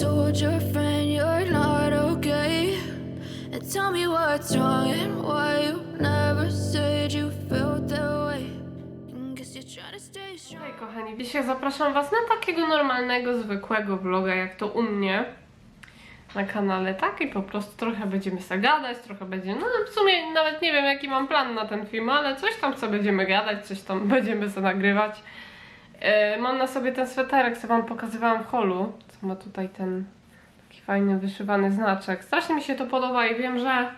told your friend you're not okay? And tell me what's wrong and why you never said you felt that way. Guess you're trying to stay strong. Hej kochani, dzisiaj zapraszam Was na takiego normalnego, zwykłego vloga, jak to u mnie na kanale, tak? I po prostu trochę będziemy sobie gadać, trochę będzie, no w sumie nawet nie wiem jaki mam plan na ten film, ale coś tam sobie będziemy gadać, coś tam będziemy sobie nagrywać. E, mam na sobie ten sweterek, co Wam pokazywałam w holu, co ma tutaj ten taki fajny wyszywany znaczek. Strasznie mi się to podoba i wiem, że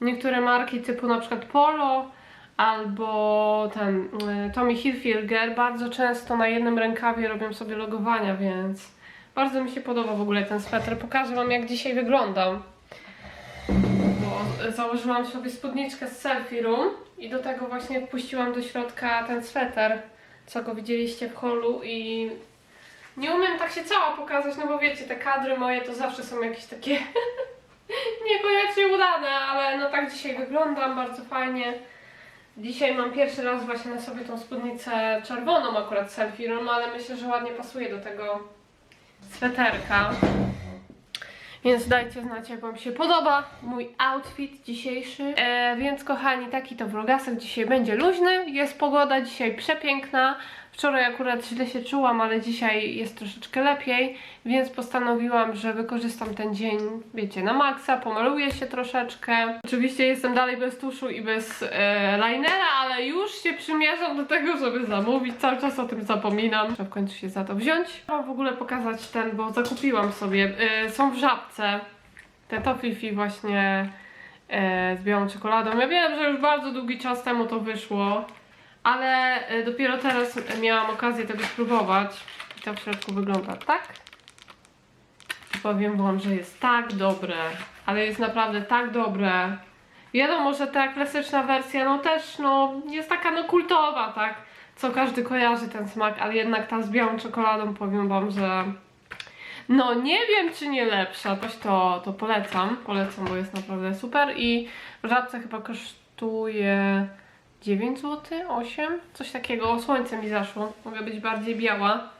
niektóre marki typu na przykład Polo albo ten y, Tommy Hilfiger bardzo często na jednym rękawie robią sobie logowania, więc bardzo mi się podoba w ogóle ten sweter. Pokażę Wam jak dzisiaj wyglądam. Bo założyłam sobie spódniczkę z Selfie Room i do tego właśnie wpuściłam do środka ten sweter, co go widzieliście w holu i nie umiem tak się cała pokazać, no bo wiecie, te kadry moje to zawsze są jakieś takie niekoniecznie udane, ale no tak dzisiaj wyglądam, bardzo fajnie. Dzisiaj mam pierwszy raz właśnie na sobie tą spódnicę czerwoną akurat selfie room, ale myślę, że ładnie pasuje do tego sweterka. Więc dajcie znać, jak Wam się podoba mój outfit dzisiejszy. E, więc kochani, taki to vlogasek dzisiaj będzie luźny. Jest pogoda dzisiaj przepiękna. Wczoraj akurat źle się czułam, ale dzisiaj jest troszeczkę lepiej, więc postanowiłam, że wykorzystam ten dzień, wiecie, na maksa, pomaluję się troszeczkę. Oczywiście jestem dalej bez tuszu i bez e, linera, ale już się przymierzam do tego, żeby zamówić. Cały czas o tym zapominam. Muszę w końcu się za to wziąć. Mam w ogóle pokazać ten, bo zakupiłam sobie. E, są w żabce. Te tofifi właśnie e, z białą czekoladą. Ja wiem, że już bardzo długi czas temu to wyszło, ale e, dopiero teraz miałam okazję tego spróbować. I to w środku wygląda tak. I powiem wam, że jest tak dobre, ale jest naprawdę tak dobre. Wiadomo, że ta klasyczna wersja no też no jest taka no kultowa, tak? Co każdy kojarzy ten smak, ale jednak ta z białą czekoladą powiem wam, że no nie wiem czy nie lepsza, to, to polecam, polecam, bo jest naprawdę super i w żabce chyba kosztuje 9 zł, 8, coś takiego, słońce mi zaszło, mogę być bardziej biała.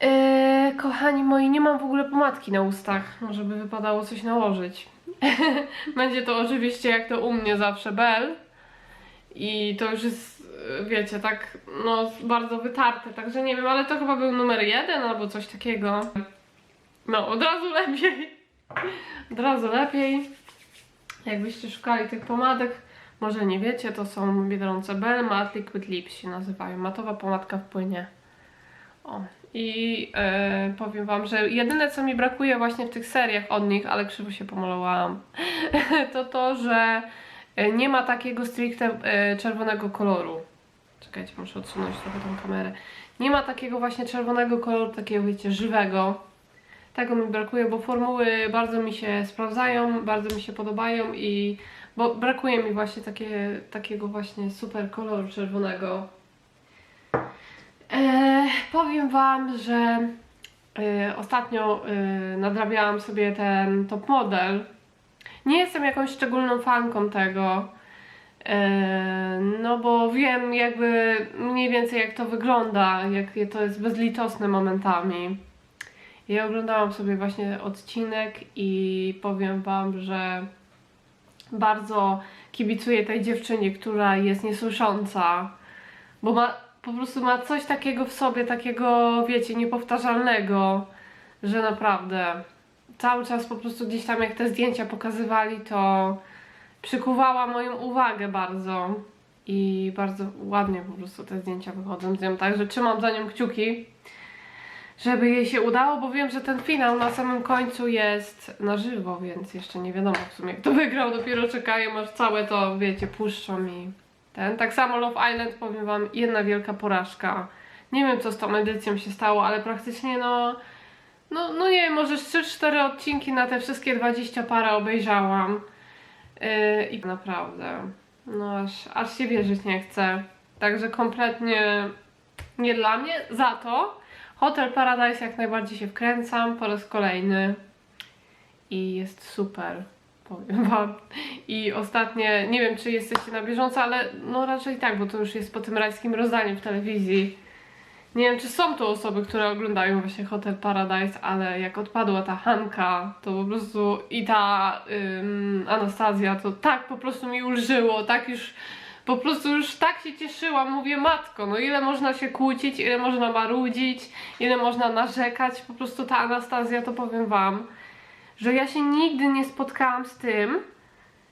Eee, kochani moi, nie mam w ogóle pomadki na ustach, może by wypadało coś nałożyć. Będzie to oczywiście jak to u mnie zawsze Bell. I to już jest, e, wiecie, tak no bardzo wytarte, także nie wiem, ale to chyba był numer jeden albo coś takiego. No, od razu lepiej. Od razu lepiej. Jakbyście szukali tych pomadek, może nie wiecie, to są Biedronce Bell Matte Liquid Lips się nazywają. Matowa pomadka w płynie. O. I e, powiem wam, że jedyne co mi brakuje właśnie w tych seriach od nich, ale krzywo się pomalowałam, to to, że e, nie ma takiego stricte e, czerwonego koloru. Czekajcie, muszę odsunąć trochę tą kamerę. Nie ma takiego właśnie czerwonego koloru, takiego wiecie, żywego. Tego mi brakuje, bo formuły bardzo mi się sprawdzają, bardzo mi się podobają i bo brakuje mi właśnie takie, takiego właśnie super koloru czerwonego. E, powiem Wam, że e, ostatnio e, nadrabiałam sobie ten top model. Nie jestem jakąś szczególną fanką tego. E, no bo wiem jakby mniej więcej jak to wygląda, jak to jest bezlitosne momentami. Ja oglądałam sobie właśnie odcinek i powiem Wam, że bardzo kibicuję tej dziewczynie, która jest niesłysząca, bo ma, po prostu ma coś takiego w sobie, takiego, wiecie, niepowtarzalnego, że naprawdę cały czas po prostu gdzieś tam jak te zdjęcia pokazywali, to przykuwała moją uwagę bardzo i bardzo ładnie po prostu te zdjęcia wychodzą. Z nią, także trzymam za nią kciuki, żeby jej się udało, bo wiem, że ten finał na samym końcu jest na żywo, więc jeszcze nie wiadomo w sumie kto wygrał, dopiero czekają aż całe to, wiecie, puszczą i ten. Tak samo Love Island, powiem wam, jedna wielka porażka. Nie wiem co z tą edycją się stało, ale praktycznie no, no, no nie wiem, może 3-4 odcinki na te wszystkie 20 parę obejrzałam. Yy, I naprawdę, no aż, aż się wierzyć nie chcę. Także kompletnie nie dla mnie. Za to Hotel Paradise jak najbardziej się wkręcam po raz kolejny. I jest super, powiem wam. I ostatnie, nie wiem czy jesteście na bieżąco, ale no raczej tak, bo to już jest po tym rajskim rozdaniu w telewizji. Nie wiem, czy są to osoby, które oglądają właśnie Hotel Paradise, ale jak odpadła ta Hanka, to po prostu i ta ym, Anastazja, to tak po prostu mi ulżyło, tak już, po prostu już tak się cieszyłam, mówię matko, no ile można się kłócić, ile można marudzić, ile można narzekać, po prostu ta Anastazja, to powiem wam, że ja się nigdy nie spotkałam z tym,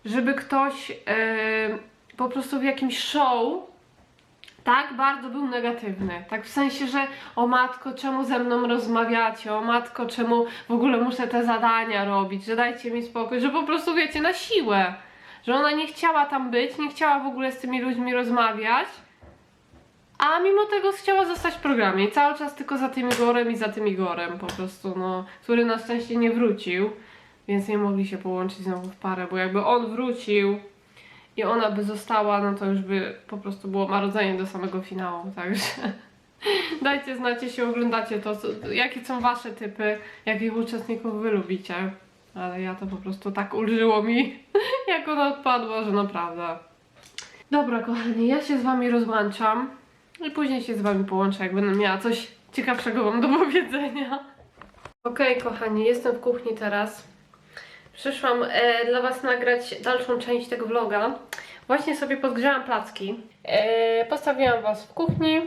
żeby ktoś yy, po prostu w jakimś show tak bardzo był negatywny. Tak w sensie, że o matko, czemu ze mną rozmawiacie? O matko, czemu w ogóle muszę te zadania robić? Że dajcie mi spokój, że po prostu wiecie, na siłę. Że ona nie chciała tam być, nie chciała w ogóle z tymi ludźmi rozmawiać. A mimo tego chciała zostać w programie cały czas tylko za tym Igorem i za tym Igorem po prostu, no, który na szczęście nie wrócił, więc nie mogli się połączyć znowu w parę, bo jakby on wrócił, i ona by została, no to już by po prostu było marodzenie do samego finału, także dajcie znać, jeśli oglądacie to, co, jakie są wasze typy, jakich uczestników wy lubicie. Ale ja to po prostu tak ulżyło mi, jak ona odpadła, że naprawdę. Dobra, kochani, ja się z wami rozłączam i później się z wami połączę, jak będę miała coś ciekawszego wam do powiedzenia. Okej, kochani, jestem w kuchni teraz. Przyszłam e, dla Was nagrać dalszą część tego vloga. Właśnie sobie podgrzałam placki. E, postawiłam Was w kuchni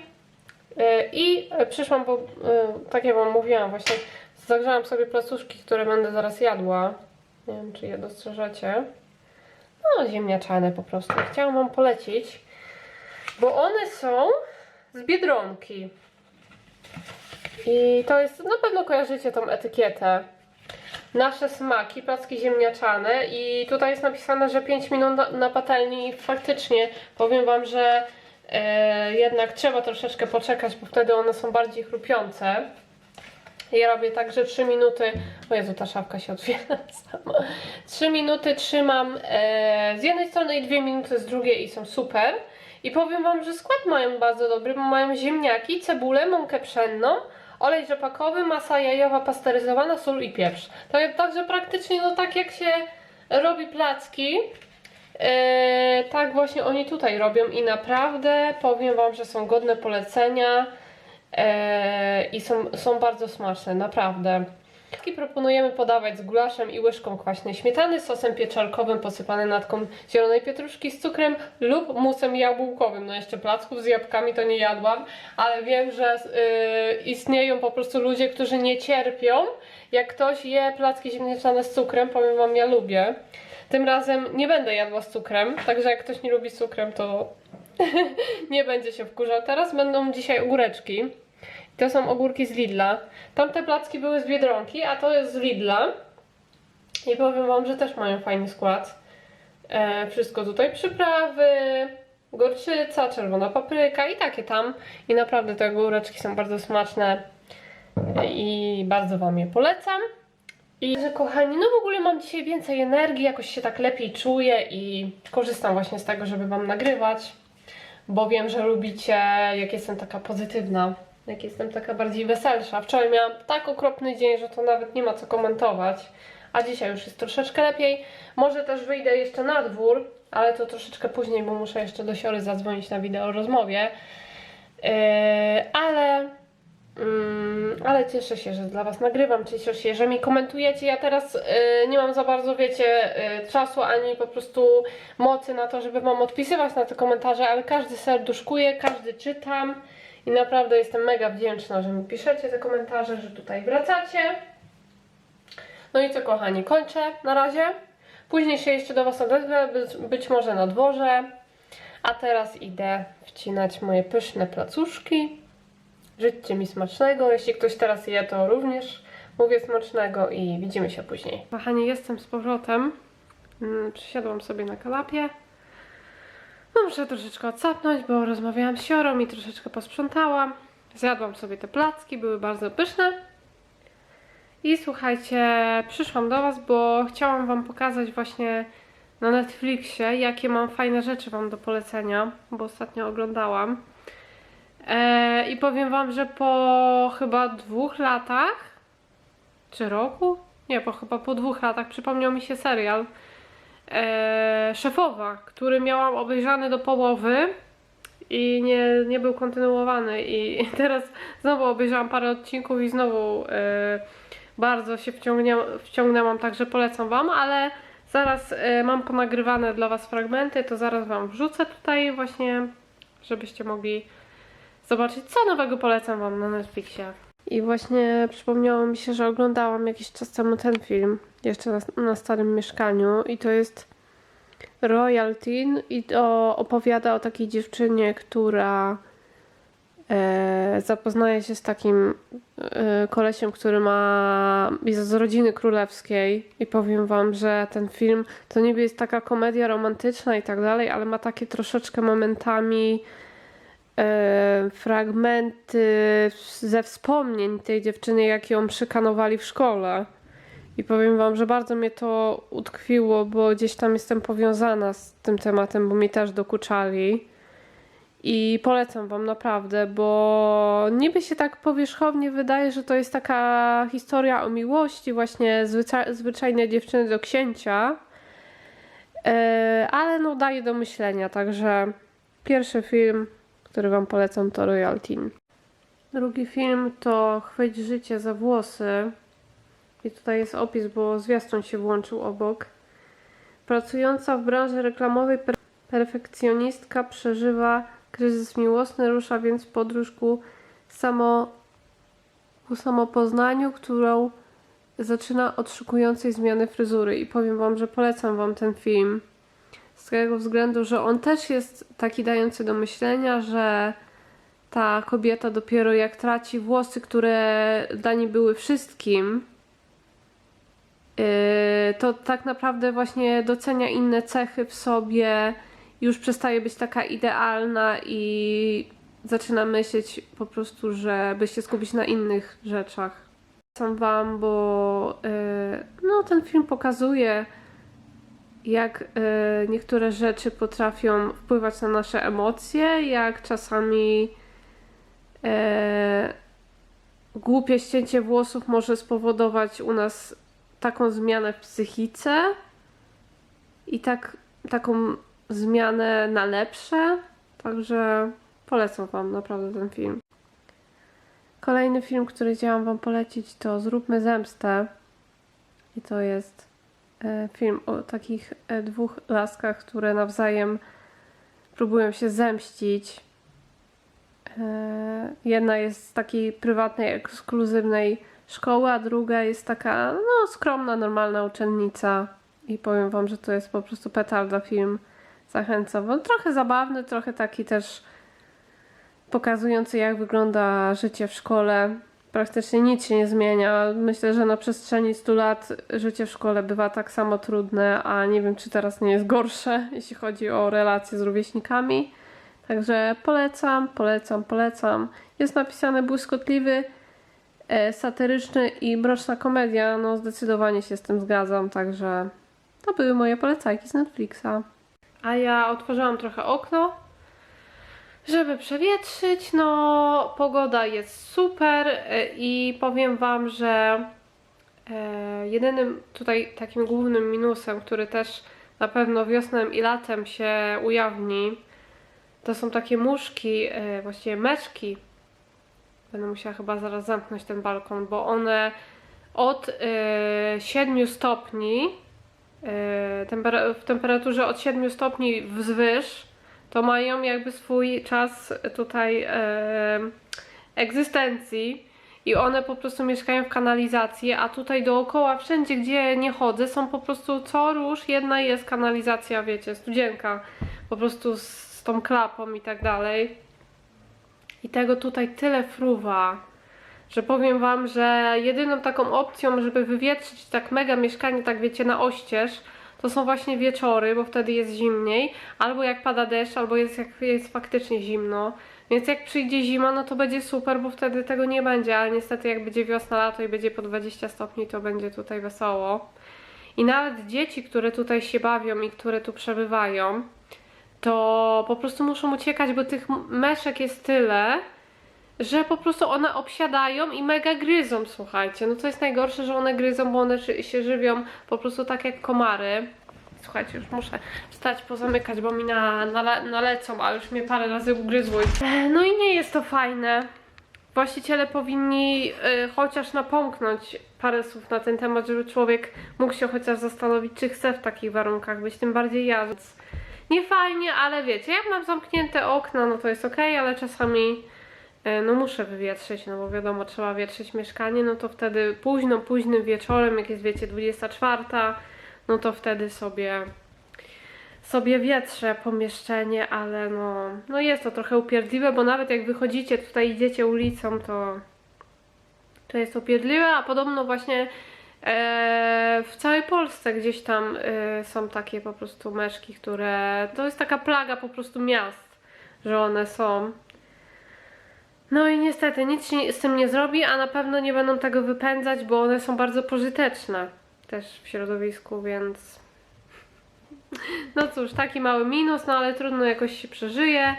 e, i przyszłam, bo e, tak jak Wam mówiłam, właśnie zagrzałam sobie placuszki, które będę zaraz jadła. Nie wiem, czy je dostrzeżecie. No, ziemniaczane po prostu. Chciałam Wam polecić, bo one są z Biedronki. I to jest, na pewno kojarzycie tą etykietę nasze smaki, placki ziemniaczane i tutaj jest napisane, że 5 minut na, patelni i faktycznie powiem Wam, że e, jednak trzeba troszeczkę poczekać, bo wtedy one są bardziej chrupiące. Ja robię tak, że 3 minuty, o Jezu, ta szafka się otwiera sama. 3 minuty trzymam e, z jednej strony i 2 minuty z drugiej i są super. I powiem Wam, że skład mają bardzo dobry, bo mają ziemniaki, cebulę, mąkę pszenną, olej rzepakowy, masa jajowa pasteryzowana, sól i pieprz. Tak, także praktycznie no tak jak się robi placki, e, tak właśnie oni tutaj robią i naprawdę powiem Wam, że są godne polecenia i są, są bardzo smaczne, naprawdę. Placki proponujemy podawać z gulaszem i łyżką kwaśnej śmietany, sosem pieczarkowym posypany natką zielonej pietruszki z cukrem lub musem jabłkowym. No jeszcze placków z jabłkami to nie jadłam, ale wiem, że y, istnieją po prostu ludzie, którzy nie cierpią. Jak ktoś je placki ziemniaczane z cukrem, powiem wam, ja lubię. Tym razem nie będę jadła z cukrem, także jak ktoś nie lubi z cukrem, to nie będzie się wkurzał. Teraz będą dzisiaj ogóreczki. To są ogórki z Lidla. Tamte placki były z Biedronki, a to jest z Lidla. I powiem Wam, że też mają fajny skład. E, wszystko tutaj przyprawy, gorczyca, czerwona papryka i takie tam. I naprawdę te ogóreczki są bardzo smaczne i bardzo Wam je polecam. I że kochani, no w ogóle mam dzisiaj więcej energii, jakoś się tak lepiej czuję i korzystam właśnie z tego, żeby Wam nagrywać, bo wiem, że lubicie, jak jestem taka pozytywna, jak jestem taka bardziej weselsza. Wczoraj miałam tak okropny dzień, że to nawet nie ma co komentować, a dzisiaj już jest troszeczkę lepiej. Może też wyjdę jeszcze na dwór, ale to troszeczkę później, bo muszę jeszcze do Siory zadzwonić na wideo rozmowie. Yy, ale Mm, ale cieszę się, że dla Was nagrywam, cieszę się, że mi komentujecie. Ja teraz y, nie mam za bardzo, wiecie, y, czasu ani po prostu mocy na to, żeby Wam odpisywać na te komentarze, ale każdy serduszkuje, każdy czytam i naprawdę jestem mega wdzięczna, że mi piszecie te komentarze, że tutaj wracacie. No i co, kochani, kończę na razie. Później się jeszcze do Was odezwę, być, być może na dworze. A teraz idę wcinać moje pyszne placuszki. Życzcie mi smacznego. Jeśli ktoś teraz je, to również mówię smacznego i widzimy się później. Kochani, jestem z powrotem. Mm, Przysiadłam sobie na kanapie. No, muszę troszeczkę odsapnąć, bo rozmawiałam z siorą i troszeczkę posprzątałam. Zjadłam sobie te placki, były bardzo pyszne. I słuchajcie, przyszłam do Was, bo chciałam Wam pokazać właśnie na Netflixie, jakie mam fajne rzeczy Wam do polecenia, bo ostatnio oglądałam. E, I powiem Wam, że po chyba dwóch latach, czy roku? Nie, po chyba po dwóch latach przypomniał mi się serial e, Szefowa, który miałam obejrzany do połowy i nie, nie był kontynuowany i teraz znowu obejrzałam parę odcinków i znowu e, bardzo się wciągnęłam, także polecam Wam, ale zaraz e, mam ponagrywane dla Was fragmenty, to zaraz Wam wrzucę tutaj właśnie, żebyście mogli zobaczyć, co nowego polecam Wam na Netflixie. I właśnie przypomniało mi się, że oglądałam jakiś czas temu ten film, jeszcze na, na starym mieszkaniu i to jest Royal Teen i to opowiada o takiej dziewczynie, która e, zapoznaje się z takim e, kolesiem, który ma jest z rodziny królewskiej i powiem wam, że ten film to niby jest taka komedia romantyczna i tak dalej, ale ma takie troszeczkę momentami fragmenty ze wspomnień tej dziewczyny, jak ją szykanowali w szkole. I powiem Wam, że bardzo mnie to utkwiło, bo gdzieś tam jestem powiązana z tym tematem, bo mi też dokuczali. I polecam Wam naprawdę, bo niby się tak powierzchownie wydaje, że to jest taka historia o miłości, właśnie zwycza- zwyczajnej dziewczyny do księcia. E, ale no daje do myślenia, także pierwszy film, który Wam polecam to Royal Teen. Drugi film to Chwyć życie za włosy. I tutaj jest opis, bo zwiastun się włączył obok. Pracująca w branży reklamowej per- perfekcjonistka przeżywa kryzys miłosny, rusza więc w podróż ku, samo, ku samopoznaniu, którą zaczyna od szokującej zmiany fryzury. I powiem Wam, że polecam Wam ten film. Z tego względu, że on też jest taki dający do myślenia, że ta kobieta dopiero jak traci włosy, które dla niej były wszystkim, Yy, to tak naprawdę właśnie docenia inne cechy w sobie, już przestaje być taka idealna i zaczyna myśleć po prostu, żeby się skupić na innych rzeczach. Polecam Wam, bo yy, no, ten film pokazuje, jak yy, niektóre rzeczy potrafią wpływać na nasze emocje, jak czasami yy, głupie ścięcie włosów może spowodować u nas taką zmianę w psychice i tak, taką zmianę na lepsze. Także polecam Wam naprawdę ten film. Kolejny film, który chciałam Wam polecić, to Zróbmy zemstę. I to jest e, film o takich e, dwóch laskach, które nawzajem próbują się zemścić. E, Jedna jest z takiej prywatnej, ekskluzywnej szkoły, a druga jest taka no, skromna, normalna uczennica. I powiem Wam, że to jest po prostu petarda film. Zachęcam Wam. Trochę zabawny, trochę taki też pokazujący, jak wygląda życie w szkole. Praktycznie nic się nie zmienia. Myślę, że na przestrzeni 100 lat życie w szkole bywa tak samo trudne, a nie wiem, czy teraz nie jest gorsze, jeśli chodzi o relacje z rówieśnikami. Także polecam, polecam, polecam. Jest napisany błyskotliwy, e, satyryczny i mroczna komedia. No zdecydowanie się z tym zgadzam, także to były moje polecajki z Netflixa. A ja otworzyłam trochę okno, żeby przewietrzyć. No, pogoda jest super e, i powiem Wam, że e, jedynym tutaj takim głównym minusem, który też na pewno wiosną i latem się ujawni, to są takie muszki, e, właściwie meszki. Będę musiała chyba zaraz zamknąć ten balkon, bo one od e, 7 stopni, w temperaturze od 7 stopni wzwyż, to mają jakby swój czas tutaj e, egzystencji i one po prostu mieszkają w kanalizacji, a tutaj dookoła, wszędzie gdzie nie chodzę, są po prostu co róż, jedna jest kanalizacja, wiecie, studzienka, po prostu z, z tą klapą i tak dalej. I tego tutaj tyle fruwa, że powiem Wam, że jedyną taką opcją, żeby wywietrzyć tak mega mieszkanie, tak wiecie, na oścież, to są właśnie wieczory, bo wtedy jest zimniej, albo jak pada deszcz, albo jest jak jest faktycznie zimno. Więc jak przyjdzie zima, no to będzie super, bo wtedy tego nie będzie, ale niestety jak będzie wiosna, lato i będzie po 20 stopni, to będzie tutaj wesoło. I nawet dzieci, które tutaj się bawią i które tu przebywają, to po prostu muszą uciekać, bo tych meszek jest tyle, że po prostu one obsiadają i mega gryzą, słuchajcie. No to jest najgorsze, że one gryzą, bo one się żywią po prostu tak jak komary. Słuchajcie, już muszę wstać, pozamykać, bo mi na, na, nalecą, a już mnie parę razy ugryzły. E, No i nie jest to fajne. Właściciele powinni y, chociaż napomknąć parę słów na ten temat, żeby człowiek mógł się chociaż zastanowić, czy chce w takich warunkach być, tym bardziej ja. Więc nie fajnie, ale wiecie, jak mam zamknięte okna, no to jest ok, ale czasami no muszę wywietrzyć, no bo wiadomo, trzeba wietrzyć mieszkanie, no to wtedy późno, późnym wieczorem, jak jest wiecie 24, no to wtedy sobie sobie wietrzę pomieszczenie, ale no, no jest to trochę upierdliwe, bo nawet jak wychodzicie tutaj, idziecie ulicą, to, to jest upierdliwe, a podobno właśnie e, w całej Polsce gdzieś tam e, są takie po prostu meszki, które, to jest taka plaga po prostu miast, że one są. No i niestety nic się z tym nie zrobi, a na pewno nie będą tego wypędzać, bo one są bardzo pożyteczne też w środowisku, więc no cóż, taki mały minus, no ale trudno jakoś się przeżyje.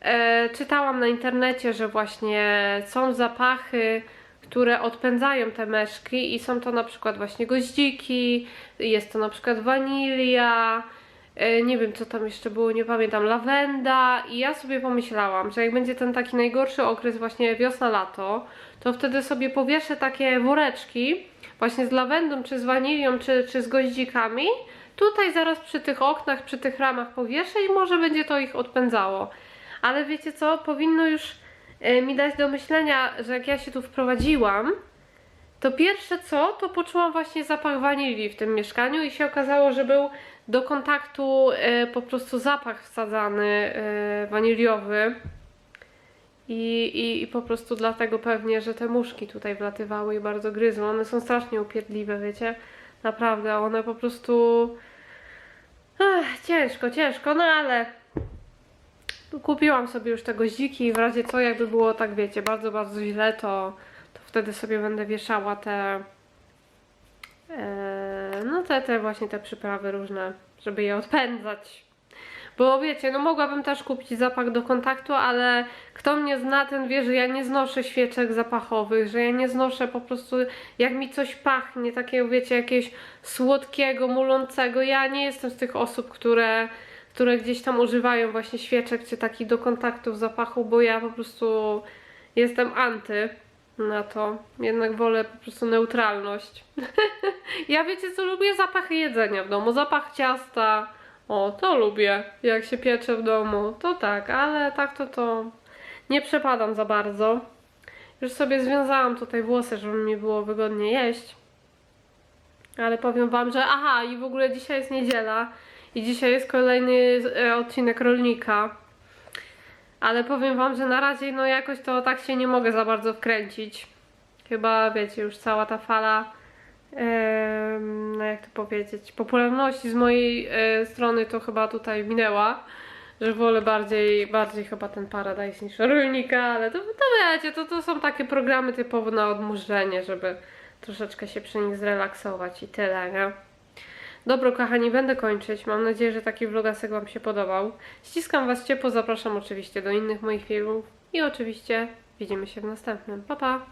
E, czytałam na internecie, że właśnie są zapachy, które odpędzają te meszki i są to na przykład właśnie goździki, jest to na przykład wanilia, nie wiem co tam jeszcze było, nie pamiętam, lawenda. I ja sobie pomyślałam, że jak będzie ten taki najgorszy okres właśnie wiosna-lato, to wtedy sobie powieszę takie woreczki właśnie z lawendą, czy z wanilią, czy, czy z goździkami. Tutaj zaraz przy tych oknach, przy tych ramach powieszę i może będzie to ich odpędzało. Ale wiecie co, powinno już e, mi dać do myślenia, że jak ja się tu wprowadziłam, to pierwsze co, to poczułam właśnie zapach wanilii w tym mieszkaniu i się okazało, że był do kontaktu e, po prostu zapach wsadzany e, waniliowy. I, i, I po prostu dlatego pewnie, że te muszki tutaj wlatywały i bardzo gryzły. One są strasznie upierdliwe, wiecie? Naprawdę, one po prostu. Ech, ciężko, ciężko, no ale. Kupiłam sobie już te goździki i w razie co, jakby było tak, wiecie, bardzo, bardzo źle, to, to wtedy sobie będę wieszała te. E, no te, te właśnie te przyprawy różne, żeby je odpędzać. Bo wiecie, no mogłabym też kupić zapach do kontaktu, ale kto mnie zna, ten wie, że ja nie znoszę świeczek zapachowych, że ja nie znoszę po prostu, jak mi coś pachnie, takiego wiecie, jakiegoś słodkiego, mulącego. Ja nie jestem z tych osób, które, które gdzieś tam używają właśnie świeczek czy takich do kontaktów zapachu, bo ja po prostu jestem anty na to. Jednak wolę po prostu neutralność. ja wiecie co, lubię zapachy jedzenia w domu, zapach ciasta. O, to lubię, jak się piecze w domu, to tak, ale tak to to nie przepadam za bardzo. Już sobie związałam tutaj włosy, żeby mi było wygodnie jeść. Ale powiem wam, że aha, i w ogóle dzisiaj jest niedziela i dzisiaj jest kolejny e, odcinek rolnika. Ale powiem wam, że na razie no jakoś to tak się nie mogę za bardzo wkręcić. Chyba wiecie, już cała ta fala no jak to powiedzieć, popularności z mojej e, strony to chyba tutaj minęła, że wolę bardziej, bardziej chyba ten Paradise niż rolnika, ale to, to wiecie, to, to są takie programy typowo na odmurzenie, żeby troszeczkę się przy nich zrelaksować i tyle, nie? Dobro kochani, będę kończyć. Mam nadzieję, że taki vlogasek Wam się podobał. Ściskam Was ciepło, zapraszam oczywiście do innych moich filmów i oczywiście widzimy się w następnym. Pa pa!